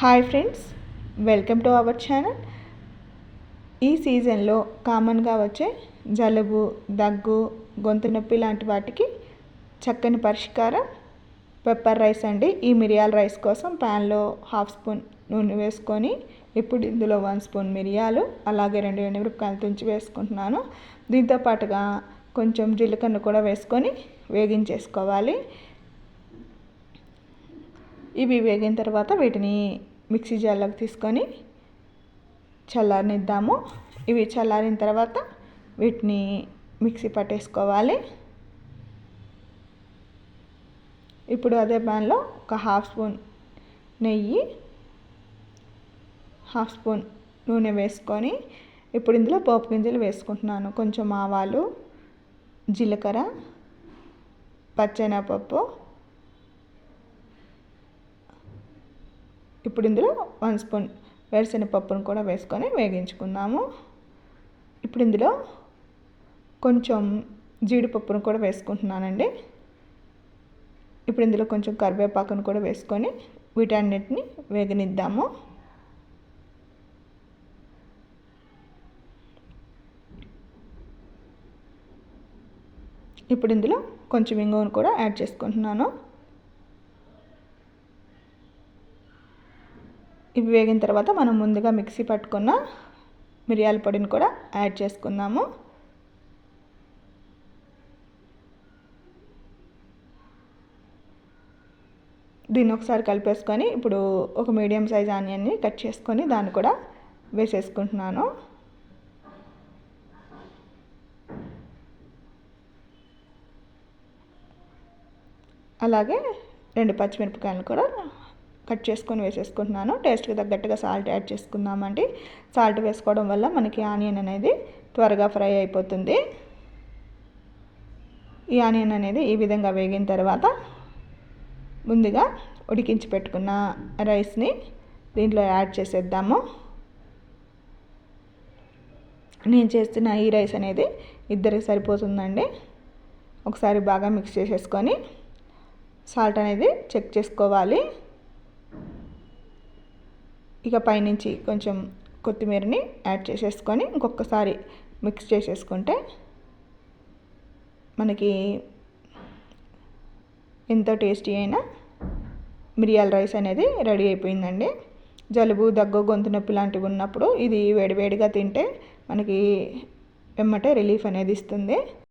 Hi friends welcome to our channel ఈ సీజన్లో కామన్గా వచ్చే జలుబు దగ్గు గొంతు నొప్పి లాంటి వాటికి చక్కని పరిష్కారం పెప్పర్ రైస్ అండి. ఈ మిరియాల రైస్ కోసం ప్యాన్లో హాఫ్ స్పూన్ నూనె వేసుకొని ఇప్పుడు ఇందులో వన్ స్పూన్ మిరియాలు అలాగే రెండు ఎండుమిరపకాయలు తుంచి వేసుకుంటున్నాను. దీంతో పాటుగా కొంచెం జీలకర్ర కూడా వేసుకొని వేగించేసుకోవాలి. ఇవి వేగిన తర్వాత వీటిని మిక్సీ జార్లోకి తీసుకొని చల్లారనిద్దాము. ఇవి చల్లారిన తర్వాత వీటిని మిక్సీ పట్టేసుకోవాలి. ఇప్పుడు అదే ప్యాన్లో ఒక హాఫ్ స్పూన్ నెయ్యి హాఫ్ స్పూన్ నూనె వేసుకొని ఇప్పుడు ఇందులో పోపు గింజలు వేసుకుంటున్నాను. కొంచెం ఆవాలు జీలకర్ర పచ్చెనపప్పు ఇప్పుడు ఇందులో వన్ స్పూన్ వేరుశనగపప్పును కూడా వేసుకొని వేగించుకుందాము. ఇప్పుడు ఇందులో కొంచెం జీడిపప్పును కూడా వేసుకుంటున్నానండి. ఇప్పుడు ఇందులో కొంచెం కరివేపాకును కూడా వేసుకొని వీటన్నిటిని వేగనిద్దాము. ఇప్పుడు ఇందులో కొంచెం ఇంగువను కూడా యాడ్ చేసుకుంటున్నాను. ఇవి వేగిన తర్వాత మనం ముందుగా మిక్సీ పట్టుకున్న మిరియాల పొడిని కూడా యాడ్ చేసుకుందాము. దీన్ని ఒకసారి కలిపేసుకొని ఇప్పుడు ఒక మీడియం సైజ్ ఆనియన్ని కట్ చేసుకొని దాన్ని కూడా వేసేసుకుంటున్నాను. అలాగే రెండు పచ్చిమిరపకాయలు కూడా కట్ చేసుకొని వేసేసుకుంటున్నాను. టేస్ట్కి తగ్గట్టుగా సాల్ట్ యాడ్ చేసుకుందామండి. సాల్ట్ వేసుకోవడం వల్ల మనకి ఆనియన్ అనేది త్వరగా ఫ్రై అయిపోతుంది. ఈ ఆనియన్ అనేది ఈ విధంగా వేగిన తర్వాత ముందుగా ఉడికించి పెట్టుకున్న రైస్ని దీంట్లో యాడ్ చేసేద్దాము. నేను చేస్తున్న ఈ రైస్ అనేది ఇద్దరికి సరిపోతుందండి. ఒకసారి బాగా మిక్స్ చేసేసుకొని సాల్ట్ అనేది చెక్ చేసుకోవాలి. ఇక పైనుంచి కొంచెం కొత్తిమీరని యాడ్ చేసేసుకొని ఇంకొకసారి మిక్స్ చేసేసుకుంటే మనకి ఎంతో టేస్టీ అయిన మిరియాల రైస్ అనేది రెడీ అయిపోయిందండి. జలుబు దగ్గు గొంతు నొప్పి లాంటివి ఉన్నప్పుడు ఇది వేడివేడిగా తింటే మనకి వెమ్మటే రిలీఫ్ అనేది ఇస్తుంది.